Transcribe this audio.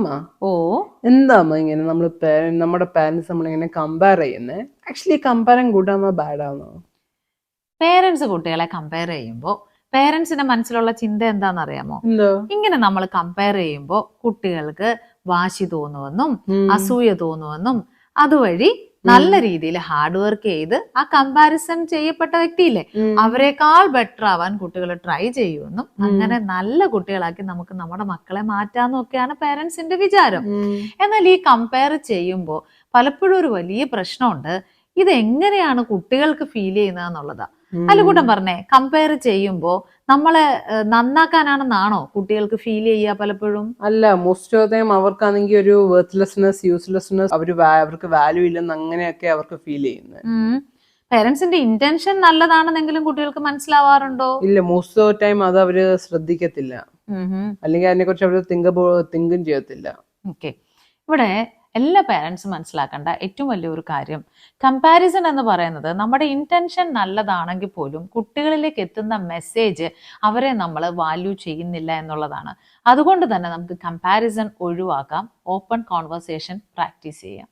അമ്മ. ഓ. എന്താ അമ്മ ഇങ്ങനെ നമ്മൾ നമ്മുടെ പാരന്റ്സ് നമ്മളിങ്ങനെ കമ്പയർ ചെയ്യുന്നത് ആക്ച്വലി കമ്പയറും കൂട്ടാന്നോ ബാഡാന്നോ പേരൻസ് കുട്ടികളെ കമ്പയർ ചെയ്യുമ്പോൾ പേരൻസിന്റെ മനസ്സിലുള്ള ചിന്ത എന്താണെന്നറിയാമോ അറിയാമോ ഇങ്ങനെ നമ്മൾ കമ്പയർ ചെയ്യുമ്പോൾ കുട്ടികൾക്ക് വാശി തോന്നുമെന്നും അസൂയ തോന്നുമെന്നും അതുവഴി നല്ല രീതിയിൽ ഹാർഡ് വർക്ക് ചെയ്ത് ആ കമ്പാരിസൺ ചെയ്യപ്പെട്ട വ്യക്തിയില്ലേ അവരെക്കാൾ ബെറ്റർ ആവാൻ കുട്ടികൾ ട്രൈ ചെയ്യുമെന്നും അങ്ങനെ നല്ല കുട്ടികളാക്കി നമുക്ക് നമ്മുടെ മക്കളെ മാറ്റാന്നൊക്കെയാണ് പേരൻസിന്റെ വിചാരം. എന്നാൽ ഈ കമ്പയർ ചെയ്യുമ്പോൾ പലപ്പോഴും ഒരു വലിയ പ്രശ്നമുണ്ട്. ഇത് എങ്ങനെയാണ് കുട്ടികൾക്ക് ഫീൽ ചെയ്യുന്നത്. അല്ലുകൂട്ടം പറഞ്ഞേ കമ്പയർ ചെയ്യുമ്പോ നമ്മളെ നന്നാക്കാനാണെന്നാണോ കുട്ടികൾക്ക് ഫീൽ ചെയ്യുക പലപ്പോഴും? അല്ല മോസ്റ്റ് ഓഫ് ടൈം അവർക്കാണെങ്കിൽ ഒരു വർത്ത്ലെസ്നെസ് യൂസ്ലെസ്നെസ് അവർ അവർക്ക് വാല്യൂ ഇല്ലെന്ന് അങ്ങനെയൊക്കെ അവർക്ക് ഫീൽ ചെയ്യുന്നത് പേരൻസിന്റെ ഇന്റൻഷൻ നല്ലതാണെന്നെങ്കിലും കുട്ടികൾക്ക് മനസ്സിലാവാറുണ്ടോ? ഇല്ല മോസ്റ്റ് ഓഫ് ടൈം അത് അവർ ശ്രദ്ധിക്കത്തില്ല. അല്ലെങ്കിൽ അതിനെ കുറിച്ച് തിങ്ക് തിങ്കും ചെയ്യത്തില്ല. ഓക്കെ ഇവിടെ എല്ലാ പേരൻസും മനസ്സിലാക്കേണ്ട ഏറ്റവും വലിയൊരു കാര്യം. കമ്പാരിസൺ എന്ന് പറയുന്നത് നമ്മുടെ ഇന്റൻഷൻ നല്ലതാണെങ്കിൽ പോലും കുട്ടികളിലേക്ക് എത്തുന്ന മെസ്സേജ് അവരെ നമ്മൾ വാല്യൂ ചെയ്യുന്നില്ല എന്നുള്ളതാണ്. അതുകൊണ്ട് തന്നെ നമുക്ക് കമ്പാരിസൺ ഒഴിവാക്കാം ഓപ്പൺ കോൺവെർസേഷൻ പ്രാക്ടീസ് ചെയ്യാം.